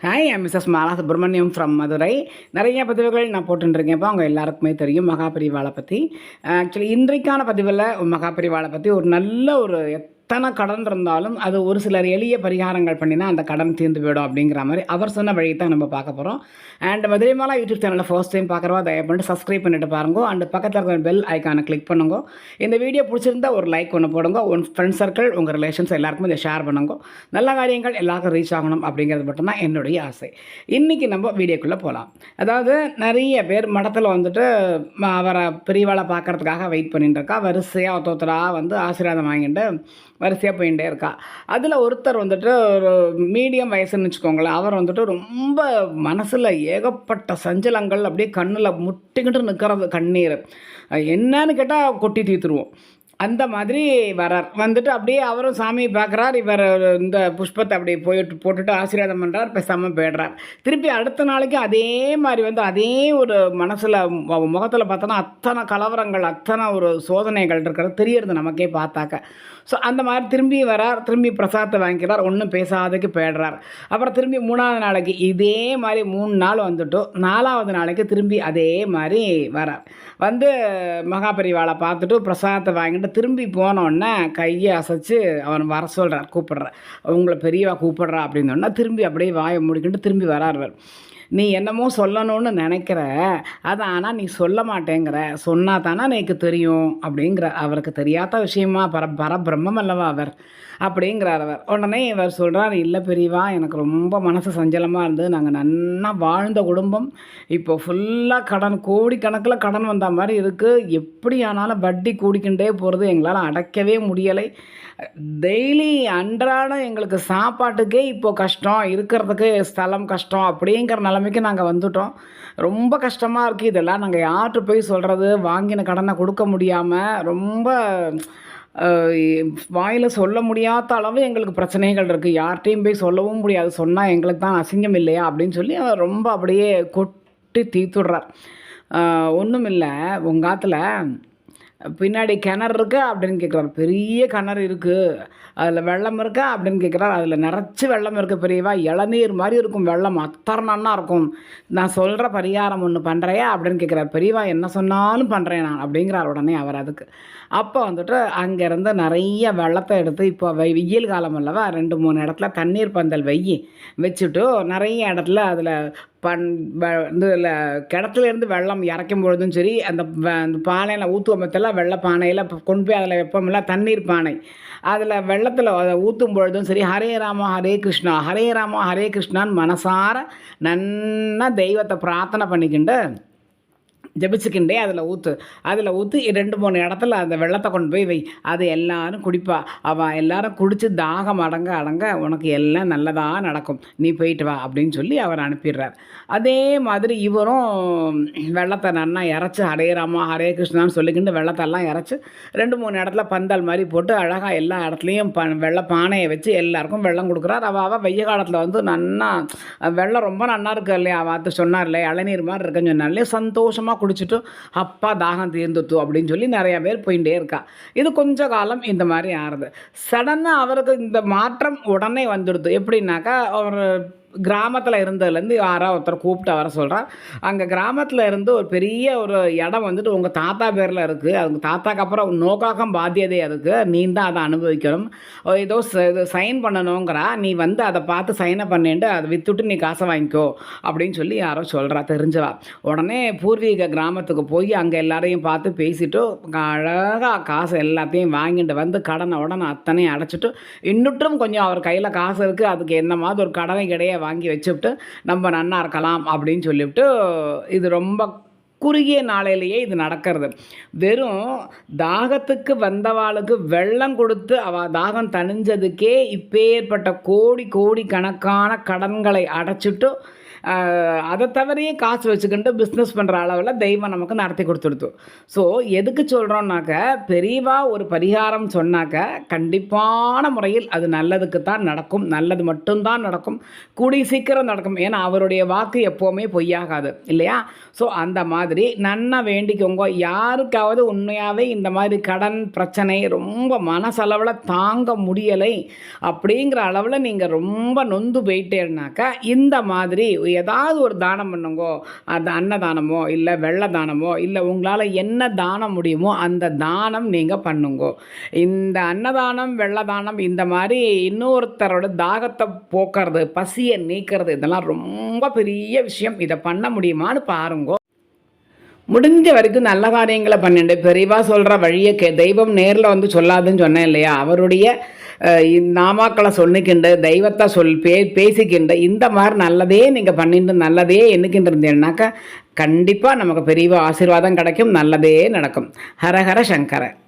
Hi Mrs Mala Subramaniam from Madurai நிறைய பதிவுகள் நான் போட்டுருக்கேன் அவங்க எல்லாருக்குமே தெரியும் மகாபரிவாளை பற்றி ஆக்சுவலி இன்றைக்கான பதிவில் மகாபரிவாளை பற்றி ஒரு நல்ல ஒரு எத்தனை கடன் இருந்தாலும் அது ஒரு சிலர் எளிய பரிகாரங்கள் பண்ணினா அந்த கடன் தீர்ந்து போயிடும் அப்படிங்கிற மாதிரி அவர் சொன்ன வழி தான் நம்ம பார்க்க போகிறோம் அண்ட் மதுரைமாலா யூடியூப் சேனலில் ஃபர்ஸ்ட் டைம் பார்க்குறவா தயவு பண்ணிட்டு சப்ஸ்கிரைப் பண்ணிட்டு பாருங்க. அண்ட் பக்கத்தில் இருக்கிற பெல் ஐக்கானை கிளிக் பண்ணுங்க. இந்த வீடியோ பிடிச்சிருந்தா ஒரு லைக் ஒன்று போடுங்க. உன் ஃப்ரெண்ட் சர்க்கிள் உங்கள் ரிலேஷன்ஸ் எல்லாருக்குமே இதை ஷேர் பண்ணுங்க. நல்ல காரியங்கள் எல்லாருக்கும் ரீச் ஆகணும் அப்படிங்கிறது மட்டும்தான் என்னுடைய ஆசை. இன்றைக்கி நம்ம வீடியோக்குள்ளே போகலாம் அதாவது நிறைய பேர் மடத்தில் வந்துட்டு அவரை பெரியவாளை பார்க்கறதுக்காக வெயிட் பண்ணிட்டு இருக்கா. வரிசையாக ஒருத்தராக வந்து ஆசீர்வாதம் வாங்கிட்டு வரிசையாக போயிட்டே இருக்கா. அதில் ஒருத்தர் வந்துட்டு ஒரு மீடியம் வயசுன்னு வச்சுக்கோங்களேன். அவர் வந்துட்டு ரொம்ப மனசில் ஏகப்பட்ட சஞ்சலங்கள் அப்படியே கண்ணில் முட்டிக்கிட்டு நிற்கிறது கண்ணீர். என்னன்னு கேட்டால் கொட்டி தீர்த்துருவோம் அந்த மாதிரி வரார். வந்துட்டு அப்படியே அவரும் சாமியை பார்க்குறார். இவர் இந்த புஷ்பத்தை அப்படியே போயிட்டு போட்டுட்டு ஆசீர்வாதம் பண்ணுறார் பேசாமல் போயிடுறார். திருப்பி அடுத்த நாளைக்கு அதே மாதிரி வந்து அதே ஒரு மனசில் முகத்தில் பார்த்தோன்னா அத்தனை கலவரங்கள் அத்தனை ஒரு சோதனைகள் இருக்கிறது தெரியறது நமக்கே பார்த்தாக்க. ஸோ அந்த மாதிரி திரும்பி வரார் திரும்பி பிரசாதத்தை வாங்கிக்கிறார் ஒன்றும் பேசாததுக்கு போயிடுறார். அப்புறம் திரும்பி மூணாவது நாளைக்கு இதே மாதிரி மூணு நாள் வந்துட்டோம் நாலாவது நாளைக்கு திரும்பி அதே மாதிரி வரார். வந்து மகாபரிவாளை பார்த்துட்டு பிரசாதத்தை வாங்கிட்டு திரும்பி போனோடனே கையை அசைச்சு அவன் வர சொல்கிறார் கூப்பிடுறார். உங்களை பெரியவா கூப்பிடுறா? அப்படின்னு திரும்பி அப்படியே வாயை முடிக்கிட்டு திரும்பி வராருவர் நீ என்னமோ சொல்லணும்னு நினைக்கிற. அது ஆனால் நீ சொல்ல மாட்டேங்கிற. சொன்னா தானே எனக்கு தெரியும் அப்படிங்கிற. அவருக்கு தெரியாத விஷயமா? பர பரபிரம்மம் அல்லவா அவர்? அப்படிங்கிறார் அவர். உடனே இவர் சொல்கிறார் இல்லை பெரியவா எனக்கு ரொம்ப மனசு சஞ்சலமாக இருந்தது. நாங்கள் நன்னா வாழ்ந்த குடும்பம். இப்போ ஃபுல்லாக கடன் கோடிக்கணக்கில் கடன் வந்த மாதிரி இருக்குது எப்படி ஆனாலும் வட்டி கூடிக்கிட்டே போகிறது எங்களால் அடைக்கவே முடியலை. டெய்லி அன்றாடம் எங்களுக்கு சாப்பாட்டுக்கே இப்போ கஷ்டம். இருக்கிறதுக்கு ஸ்தலம் கஷ்டம். அப்படிங்கிறனால நிலைமைக்கு நாங்கள் வந்துட்டோம். ரொம்ப கஷ்டமாக இருக்குது இதெல்லாம். நாங்கள் யார்கிட்ட போய் சொல்கிறது வாங்கின கடனை கொடுக்க முடியாமல் ரொம்ப வாயில் சொல்ல முடியாத அளவு எங்களுக்கு பிரச்சனைகள் இருக்குது யார்கிட்டையும் போய் சொல்லவும் முடியாது. சொன்னால் எங்களுக்கு தான் அசிங்கம் இல்லையா? அப்படின்னு சொல்லி அவர் ரொம்ப அப்படியே கொட்டி தீத்துடுறார் ஒன்றும் இல்லை உங்கள் காத்தில் பின்னாடி கிணறு இருக்கா அப்படின்னு கேட்குறாரு பெரிய கிணறு இருக்குது அதில் வெள்ளம் இருக்கா அப்படின்னு கேட்குறாரு அதில் நிறச்சி வெள்ளம் இருக்குது பெரியவா. இளநீர் மாதிரி இருக்கும் வெள்ளம். அத்தனை இருக்கும். நான் சொல்கிற பரிகாரம் ஒன்று பண்ணுறையா அப்படின்னு கேட்குறாரு பெரியவா என்ன சொன்னாலும் பண்ணுறேன் நான் அப்படிங்கிறார் உடனே அவர் அதுக்கு. அப்போ வந்துட்டு அங்கேருந்து நிறைய வெள்ளத்தை எடுத்து இப்போ வெய் வெயில் காலம் அல்லவா ரெண்டு மூணு இடத்துல தண்ணீர் பந்தல் வெய்யி வச்சுட்டு நிறைய இடத்துல அதில் பண் வந்து இந்த கிணத்துலேருந்து வெள்ளம் இறக்கும் பொழுதும் சரி அந்த அந்த பானையில் ஊற்றுவோம் பற்றெல்லாம் வெள்ளை பானையில் கொண்டு போய் அதில் வைப்போம்ல தண்ணீர் பானை. அதில் வெள்ளத்தில் அதை ஊற்றும் பொழுதும் சரி ஹரே ராமா ஹரே கிருஷ்ணா ஹரே ராமா ஹரே கிருஷ்ணான்னு மனசார நன்னா தெய்வத்தை பிரார்த்தனை பண்ணிக்கிண்டு ஜபிச்சுக்கிண்டே அதில் ஊற்று அதில் ஊற்றி ரெண்டு மூணு இடத்துல அந்த வெள்ளத்தை கொண்டு போய் வை. அது எல்லாரும் குடிப்பா. அவள் எல்லாரும் குடித்து தாகம் அடங்க அடங்க உனக்கு எல்லாம் நல்லதாக நடக்கும். நீ போயிட்டு வா அப்படின்னு சொல்லி அவர் அனுப்பிடுறார். அதே மாதிரி இவரும் வெள்ளத்தை நன்னா இறச்சி ஹரே ராமா ஹரே கிருஷ்ணான்னு சொல்லிக்கிண்டு வெள்ளத்தெல்லாம் இறச்சி ரெண்டு மூணு இடத்துல பந்தல் மாதிரி போட்டு அழகாக எல்லா இடத்துலையும் ப வெள்ளை பானையை வச்சு எல்லாருக்கும் வெள்ளம் கொடுக்குறார். அவள் அவள் வெய்ய காலத்தில் வந்து நன்னா வெள்ளம் ரொம்ப நல்லா இருக்கு இல்லையா? அவள் சொன்னார் இல்லையா? இளநீர் மாதிரி இருக்குன்னு சொன்னார் இல்லையா? சந்தோஷமாக குடிச்சிட்டு அப்பா தாகம் தீர்ந்துட்டு அப்படின்னு சொல்லி நிறைய பேர் போயிட்டே இருக்கா. இது கொஞ்ச காலம் இந்த மாதிரி ஆறுது. சடனாக அவருக்கு இந்த மாற்றம் உடனே வந்துடுது. எப்படின்னாக்கா அவர் கிராமத்தில் இருந்ததுலேருந்து யாரோ ஒருத்தர் கூப்பிட்டு வர சொல்கிறார் அங்கே கிராமத்தில் இருந்து ஒரு பெரிய ஒரு இடம் வந்துட்டு உங்கள் தாத்தா பேரில் இருக்குது அவங்க தாத்தாக்கு அப்புறம் நோக்காக்கம் பாத்தியதே அதுக்கு. நீ தான் அதை அனுபவிக்கணும். ஏதோ ச- இது சைன் பண்ணணுங்கிறா. நீ வந்து அதை பார்த்து சைனை பண்ணிட்டு அதை விற்றுட்டு நீ காசை வாங்கிக்கோ அப்படின்னு சொல்லி யாரோ சொல்கிறா தெரிஞ்சவா. உடனே பூர்வீக கிராமத்துக்கு போய் அங்கே எல்லாரையும் பார்த்து பேசிட்டு அழகாக காசு எல்லாத்தையும் வாங்கிட்டு வந்து கடனை உடனே அத்தனையும் அடைச்சிட்டு இன்னுட்டும் கொஞ்சம் அவர் கையில் காசு இருக்குது அதுக்கு என்ன மாதிரி ஒரு கடனை கிடையே வாங்கி வச்சுவிட்டு நம்ம நன்னா இருக்கலாம் அப்படின்னு சொல்லிவிட்டு இது ரொம்ப குறுகிய நாளையிலேயே இது நடக்கிறது. வெறும் தாகத்துக்கு வந்தவாளுக்கு வெள்ளம் கொடுத்து அவ தாகம் தணிஞ்சதுக்கே இப்பேற்பட்ட கோடி கோடி கணக்கான கடன்களை அடைச்சிட்டு அதை தவிரையும் காசு வச்சுக்கிட்டு பிஸ்னஸ் பண்ணுற அளவில் தெய்வம் நமக்கு நடத்தி கொடுத்துடுது. ஸோ எதுக்கு சொல்கிறோம்னாக்க பெரியவா ஒரு பரிகாரம் சொன்னாக்க கண்டிப்பான முறையில் அது நல்லதுக்கு தான் நடக்கும். நல்லது மட்டும்தான் நடக்கும். கூடி சீக்கிரம் நடக்கும். ஏன்னா அவருடைய வாக்கு எப்போவுமே பொய்யாகாது. இல்லையா? ஸோ அந்த மாதிரி நன்னா வேண்டிக்கோங்க. யாருக்காவது உண்மையாகவே இந்த மாதிரி கடன் பிரச்சனை ரொம்ப மனசளவில் தாங்க முடியலை அப்படிங்கிற அளவில் நீங்கள் ரொம்ப நொந்து போயிட்டேன்னாக்கா இந்த மாதிரி ஏதாவது ஒரு தானம் பண்ணுங்கோ. அது அன்னதானமோ இல்லை வெள்ள தானமோ இல்லை உங்களால் என்ன தானம் முடியுமோ அந்த தானம் நீங்கள் பண்ணுங்கோ. இந்த அன்னதானம் வெள்ள தானம் இந்த மாதிரி இன்னொருத்தரோட தாகத்தை போக்குறது பசியை நீக்கிறது இதெல்லாம் ரொம்ப பெரிய விஷயம். இதை பண்ண முடியுமான்னு பாருங்கோ. முடிஞ்ச வரைக்கும் நல்ல காரியங்களை பண்ணிண்டு பெரியவா சொல்கிற வழியை கே தெய்வம் நேரில் வந்து சொல்லாதுன்னு சொன்னேன் இல்லையா? அவருடைய நாமாக்களை சொல்லிக்கிண்டு தெய்வத்தை சொல் பே பேசிக்கிண்டு இந்த மாதிரி நல்லதே நீங்கள் பண்ணிட்டு நல்லதே என்னக்கிட்டு இருந்தேன்னாக்கா கண்டிப்பாக நமக்கு பெரிய ஆசீர்வாதம் கிடைக்கும் நல்லதே நடக்கும். ஹரஹர சங்கரை.